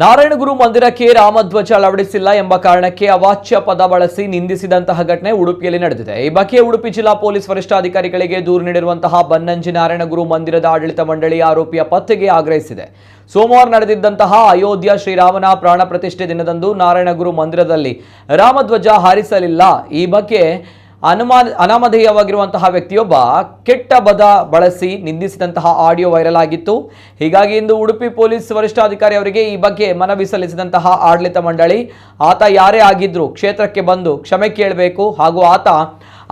ನಾರಾಯಣಗುರು ಮಂದಿರಕ್ಕೆ ರಾಮಧ್ವಜ ಅಳವಡಿಸಿಲ್ಲ ಎಂಬ ಕಾರಣಕ್ಕೆ ಅವಾಚ್ಯ ಪದ ಬಳಸಿ ನಿಂದಿಸಿದಂತಹ ಘಟನೆ ಉಡುಪಿಯಲ್ಲಿ ನಡೆದಿದೆ. ಈ ಬಗ್ಗೆ ಉಡುಪಿ ಜಿಲ್ಲಾ ಪೊಲೀಸ್ ವರಿಷ್ಠಾಧಿಕಾರಿಗಳಿಗೆ ದೂರು ನೀಡಿರುವಂತಹ ಬನ್ನಂಜಿ ನಾರಾಯಣ ಗುರು ಮಂದಿರದ ಆಡಳಿತ ಮಂಡಳಿ ಆರೋಪಿಯ ಪತ್ತೆಗೆ ಆಗ್ರಹಿಸಿದೆ. ಸೋಮವಾರ ನಡೆದಿದ್ದಂತಹ ಅಯೋಧ್ಯ ಶ್ರೀರಾಮನ ಪ್ರಾಣ ಪ್ರತಿಷ್ಠೆ ದಿನದಂದು ನಾರಾಯಣಗುರು ಮಂದಿರದಲ್ಲಿ ರಾಮಧ್ವಜ ಹಾರಿಸಲಿಲ್ಲ. ಈ ಬಗ್ಗೆ ಅನುಮಾ ಅನಾಮಧೇಯವಾಗಿರುವಂತಹ ವ್ಯಕ್ತಿಯೊಬ್ಬ ಕೆಟ್ಟ ಬದ ಬಳಸಿ ನಿಂದಿಸಿದಂತಹ ಆಡಿಯೋ ವೈರಲ್ ಆಗಿತ್ತು. ಹೀಗಾಗಿ ಇಂದು ಉಡುಪಿ ಪೊಲೀಸ್ ವರಿಷ್ಠಾಧಿಕಾರಿ ಅವರಿಗೆ ಈ ಬಗ್ಗೆ ಮನವಿ ಸಲ್ಲಿಸಿದಂತಹ ಆಡಳಿತ ಮಂಡಳಿ, ಆತ ಯಾರೇ ಆಗಿದ್ರು ಕ್ಷೇತ್ರಕ್ಕೆ ಬಂದು ಕ್ಷಮೆ ಕೇಳಬೇಕು ಹಾಗೂ ಆತ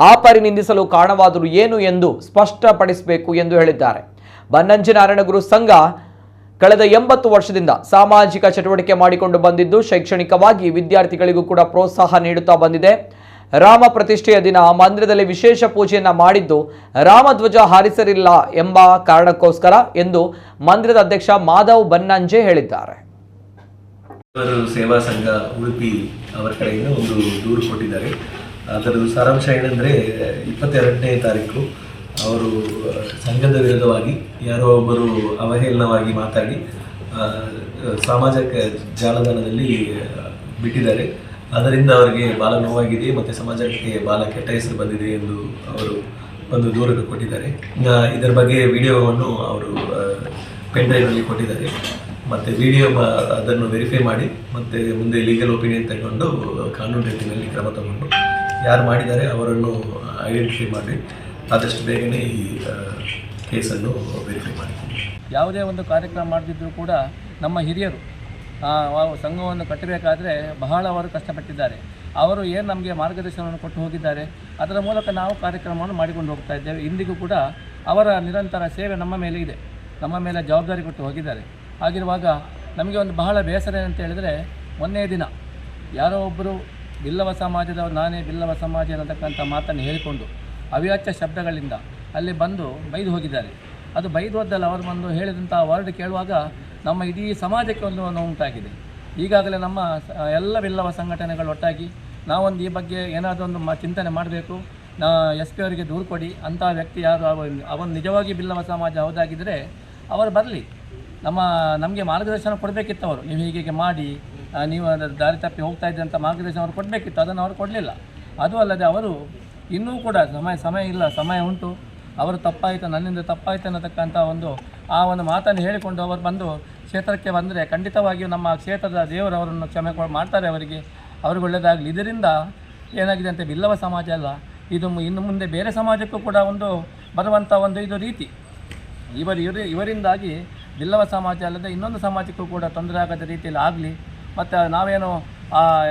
ಆ ಪರಿ ನಿಂದಿಸಲು ಕಾರಣವಾದರೂ ಏನು ಎಂದು ಸ್ಪಷ್ಟಪಡಿಸಬೇಕು ಎಂದು ಹೇಳಿದ್ದಾರೆ. ಬನ್ನಂಜಿ ನಾರಾಯಣಗುರು ಸಂಘ ಕಳೆದ ಎಂಬತ್ತು ವರ್ಷದಿಂದ ಸಾಮಾಜಿಕ ಚಟುವಟಿಕೆ ಮಾಡಿಕೊಂಡು ಬಂದಿದ್ದು, ಶೈಕ್ಷಣಿಕವಾಗಿ ವಿದ್ಯಾರ್ಥಿಗಳಿಗೂ ಕೂಡ ಪ್ರೋತ್ಸಾಹ ನೀಡುತ್ತಾ ಬಂದಿದೆ. ರಾಮ ಪ್ರತಿಷ್ಠೆಯ ದಿನ ಮಂದಿರದಲ್ಲಿ ವಿಶೇಷ ಪೂಜೆಯನ್ನ ಮಾಡಿದ್ದು ರಾಮಧ್ವಜ ಹಾರಿಸಲಿಲ್ಲ ಎಂಬ ಕಾರಣಕ್ಕೋಸ್ಕರ ಎಂದು ಮಂದಿರದ ಅಧ್ಯಕ್ಷ ಮಾಧವ್ ಬನ್ನಂಜೆ ಹೇಳಿದ್ದಾರೆ. ಸೇವಾ ಸಂಘ ಉಡುಪಿ ಅವರ ಕಡೆಯಿಂದ ಒಂದು ದೂರು ಕೊಟ್ಟಿದ್ದಾರೆ. ಅದರ ಸಾರಾಂಶ ಏನಂದರೆ ಇಪ್ಪತ್ತೆರಡನೇ ತಾರೀಕು ಅವರು, ಸಂಘದ ವಿರುದ್ಧವಾಗಿ ಯಾರೋ ಒಬ್ಬರು ಅವಹೇಳನವಾಗಿ ಮಾತಾಡಿ ಸಾಮಾಜಿಕ ಜಾಲತಾಣದಲ್ಲಿ ಬಿಟ್ಟಿದ್ದಾರೆ. ಅದರಿಂದ ಅವರಿಗೆ ಬಾಲ ನೋವಾಗಿದೆ ಮತ್ತು ಸಮಾಜಕ್ಕೆ ಭಾಳ ಕೆಟ್ಟ ಹೆಸರು ಬಂದಿದೆ ಎಂದು ಅವರು ಒಂದು ದೂರನ್ನು ಕೊಟ್ಟಿದ್ದಾರೆ. ಇದರ ಬಗ್ಗೆ ವಿಡಿಯೋವನ್ನು ಅವರು ಪೆನ್ ಕೊಟ್ಟಿದ್ದಾರೆ. ಮತ್ತು ವಿಡಿಯೋ ಅದನ್ನು ವೆರಿಫೈ ಮಾಡಿ, ಮತ್ತು ಮುಂದೆ ಲೀಗಲ್ ಒಪಿನಿಯನ್ ತಗೊಂಡು ಕಾನೂನು ರೀತಿಯಲ್ಲಿ ಕ್ರಮ ತಗೊಂಡು ಯಾರು ಮಾಡಿದ್ದಾರೆ ಅವರನ್ನು ಐಡೆಂಟಿಫೈ ಮಾಡಿ, ಆದಷ್ಟು ಬೇಗನೆ ಈ ಕೇಸನ್ನು ವೆರಿಫೈ ಮಾಡಿ. ಯಾವುದೇ ಒಂದು ಕಾರ್ಯಕ್ರಮ ಮಾಡದಿದ್ದರೂ ಕೂಡ ನಮ್ಮ ಹಿರಿಯರು ಸಂಘವನ್ನು ಕಟ್ಟಬೇಕಾದರೆ ಬಹಳ ಅವರು ಕಷ್ಟಪಟ್ಟಿದ್ದಾರೆ. ಅವರು ಏನು ನಮಗೆ ಮಾರ್ಗದರ್ಶನವನ್ನು ಕೊಟ್ಟು ಹೋಗಿದ್ದಾರೆ, ಅದರ ಮೂಲಕ ನಾವು ಕಾರ್ಯಕ್ರಮವನ್ನು ಮಾಡಿಕೊಂಡು ಹೋಗ್ತಾ ಇದ್ದೇವೆ. ಇಂದಿಗೂ ಕೂಡ ಅವರ ನಿರಂತರ ಸೇವೆ ನಮ್ಮ ಮೇಲೆ ಇದೆ. ನಮ್ಮ ಮೇಲೆ ಜವಾಬ್ದಾರಿ ಕೊಟ್ಟು ಹೋಗಿದ್ದಾರೆ. ಹಾಗಿರುವಾಗ ನಮಗೆ ಒಂದು ಬಹಳ ಬೇಸರ ಏನಂತ ಹೇಳಿದರೆ ಮೊನ್ನೆಯ ದಿನ ಯಾರೋ ಒಬ್ಬರು ಬಿಲ್ಲವ ಸಮಾಜದವರು, ನಾನೇ ಬಿಲ್ಲವ ಸಮಾಜ ಅನ್ನತಕ್ಕಂಥ ಮಾತನ್ನು ಹೇಳಿಕೊಂಡು ಅವ್ಯಾಚ್ಯ ಶಬ್ದಗಳಿಂದ ಅಲ್ಲಿ ಬಂದು ಬೈದು ಹೋಗಿದ್ದಾರೆ. ಅದು ಬೈದು ಹೋದ್ದಲ್ಲ ಅವರು ಬಂದು ಹೇಳಿದಂಥ ವರ್ಡ್ ಕೇಳುವಾಗ ನಮ್ಮ ಇಡೀ ಸಮಾಜಕ್ಕೆ ಒಂದು ಉಂಟಾಗಿದೆ. ಈಗಾಗಲೇ ನಮ್ಮ ಎಲ್ಲ ಬಿಲ್ಲವ ಸಂಘಟನೆಗಳು ಒಟ್ಟಾಗಿ ನಾವೊಂದು ಈ ಬಗ್ಗೆ ಏನಾದರೂ ಒಂದು ಚಿಂತನೆ ಮಾಡಬೇಕು. ನಾ, ಎಸ್ ಪಿ ಅವರಿಗೆ ದೂರು ಕೊಡಿ. ಅಂಥ ವ್ಯಕ್ತಿ ಯಾರು? ಅವನು ನಿಜವಾಗಿ ಬಿಲ್ಲವ ಸಮಾಜ ಹೌದಾಗಿದ್ದರೆ ಅವರು ಬರಲಿ. ನಮ್ಮ, ನಮಗೆ ಮಾರ್ಗದರ್ಶನ ಕೊಡಬೇಕಿತ್ತು ಅವರು. ನೀವು ಹೀಗೆ ಮಾಡಿ ನೀವು ದಾರಿ ತಪ್ಪಿ ಹೋಗ್ತಾ ಇದ್ದಂಥ ಮಾರ್ಗದರ್ಶನ ಅವರು ಕೊಡಬೇಕಿತ್ತು. ಅದನ್ನು ಅವರು ಕೊಡಲಿಲ್ಲ. ಅದು ಅಲ್ಲದೆ ಅವರು ಇನ್ನೂ ಕೂಡ ಸಮಯ ಸಮಯ ಇಲ್ಲ. ಸಮಯ ಉಂಟು. ಅವರು ತಪ್ಪಾಯಿತು, ನನ್ನಿಂದ ತಪ್ಪಾಯಿತು ಅನ್ನತಕ್ಕಂಥ ಒಂದು ಆ ಒಂದು ಮಾತನ್ನು ಹೇಳಿಕೊಂಡು ಅವರು ಬಂದು ಕ್ಷೇತ್ರಕ್ಕೆ ಬಂದರೆ ಖಂಡಿತವಾಗಿಯೂ ನಮ್ಮ ಕ್ಷೇತ್ರದ ದೇವರು ಅವರನ್ನು ಕ್ಷಮೆ ಮಾಡ್ತಾರೆ ಅವರಿಗೆ. ಅವ್ರಿಗೆ ಒಳ್ಳೆಯದಾಗಲಿ. ಇದರಿಂದ ಏನಾಗಿದೆ ಅಂತ ಬಿಲ್ಲವ ಸಮಾಜ ಅಲ್ಲ. ಇದು ಇನ್ನು ಮುಂದೆ ಬೇರೆ ಸಮಾಜಕ್ಕೂ ಕೂಡ ಒಂದು ಬರುವಂಥ ಒಂದು ಇದು ರೀತಿ. ಇವರು ಇವರು ಇವರಿಂದಾಗಿ ಬಿಲ್ಲವ ಸಮಾಜ ಅಲ್ಲದೆ ಇನ್ನೊಂದು ಸಮಾಜಕ್ಕೂ ಕೂಡ ತೊಂದರೆ ಆಗದ ರೀತಿಯಲ್ಲಿ ಆಗಲಿ. ಮತ್ತು ನಾವೇನು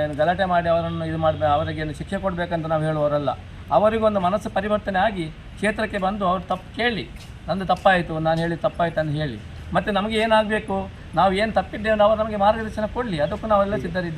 ಏನು ಗಲಾಟೆ ಮಾಡಿ ಅವರನ್ನು ಇದು ಮಾಡಬೇಕು ಅವರಿಗೆ ಏನು ಶಿಕ್ಷೆ ಕೊಡಬೇಕಂತ ನಾವು ಹೇಳುವವರಲ್ಲ. ಅವರಿಗೊಂದು ಮನಸ್ಸು ಪರಿವರ್ತನೆ ಆಗಿ ಕ್ಷೇತ್ರಕ್ಕೆ ಬಂದು ಅವ್ರು ತಪ್ಪು ಕೇಳಿ. ನಂದು ತಪ್ಪಾಯಿತು ನಾನು ಹೇಳಿ ತಪ್ಪಾಯಿತು ಅಂತ ಹೇಳಿ. ಮತ್ತು ನಮಗೆ ಏನಾಗಬೇಕು ನಾವು ಏನು ತಪ್ಪಿದ್ದೇವೆ ನಾವು ನಮಗೆ ಮಾರ್ಗದರ್ಶನ ಕೊಡಲಿ. ಅದಕ್ಕೂ ನಾವೆಲ್ಲ ಸಿದ್ಧರಿದ್ದೇವೆ.